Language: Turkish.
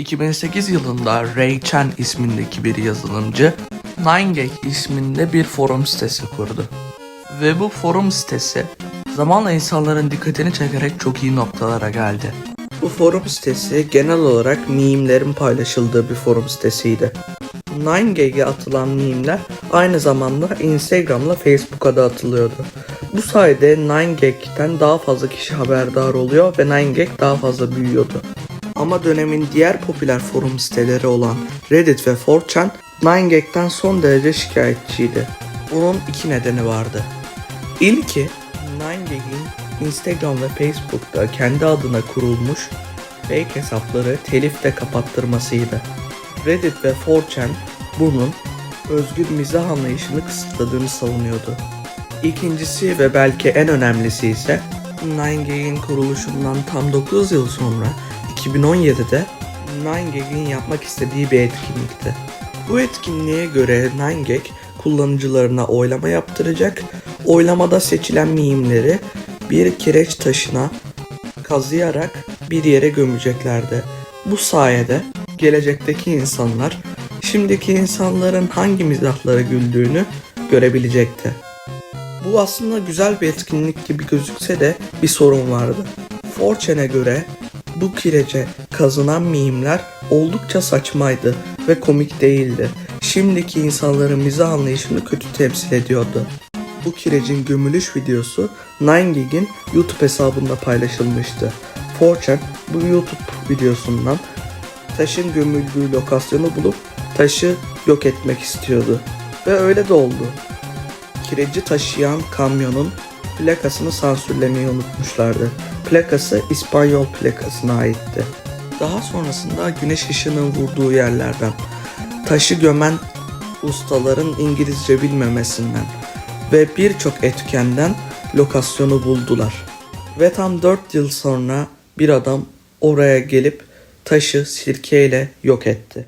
2008 yılında Ray Chen ismindeki bir yazılımcı 9gag isminde bir forum sitesi kurdu. Ve bu forum sitesi zamanla insanların dikkatini çekerek çok iyi noktalara geldi. Bu forum sitesi genel olarak mimlerin paylaşıldığı bir forum sitesiydi. 9gag'e atılan mimler aynı zamanda Instagram'la Facebook'a da atılıyordu. Bu sayede 9gag'ten daha fazla kişi haberdar oluyor ve 9gag daha fazla büyüyordu. Ama dönemin diğer popüler forum siteleri olan Reddit ve 4chan 9gag'den son derece şikayetçiydi. Bunun iki nedeni vardı. İlki 9gag'in Instagram ve Facebook'ta kendi adına kurulmuş fake hesapları telifle kapattırmasıydı. Reddit ve 4chan bunun özgür mizah anlayışını kısıtladığını savunuyordu. İkincisi ve belki en önemlisi ise 9gag'in kuruluşundan tam 9 yıl sonra 2017'de 9gag'in yapmak istediği bir etkinlikti. Bu etkinliğe göre 9gag kullanıcılarına oylama yaptıracak. Oylamada seçilen mimleri bir kireç taşına kazıyarak bir yere gömeceklerdi. Bu sayede gelecekteki insanlar şimdiki insanların hangi mizahlara güldüğünü görebilecekti. Bu aslında güzel bir etkinlik gibi gözükse de bir sorun vardı. 4chan'e göre bu kirece kazınan mimler oldukça saçmaydı ve komik değildi. Şimdiki insanların mizah anlayışını kötü temsil ediyordu. Bu kirecin gömülüş videosu 9gag'in YouTube hesabında paylaşılmıştı. 4chan bu YouTube videosundan taşın gömüldüğü lokasyonu bulup taşı yok etmek istiyordu. Ve öyle de oldu. Kireci taşıyan kamyonun plakasını sansürlemeyi unutmuşlardı. Plakası İspanyol plakasına aitti. Daha sonrasında güneş ışığının vurduğu yerlerden, taşı gömen ustaların İngilizce bilmemesinden ve birçok etkenden lokasyonu buldular. Ve tam 4 yıl sonra bir adam oraya gelip taşı sirkeyle yok etti.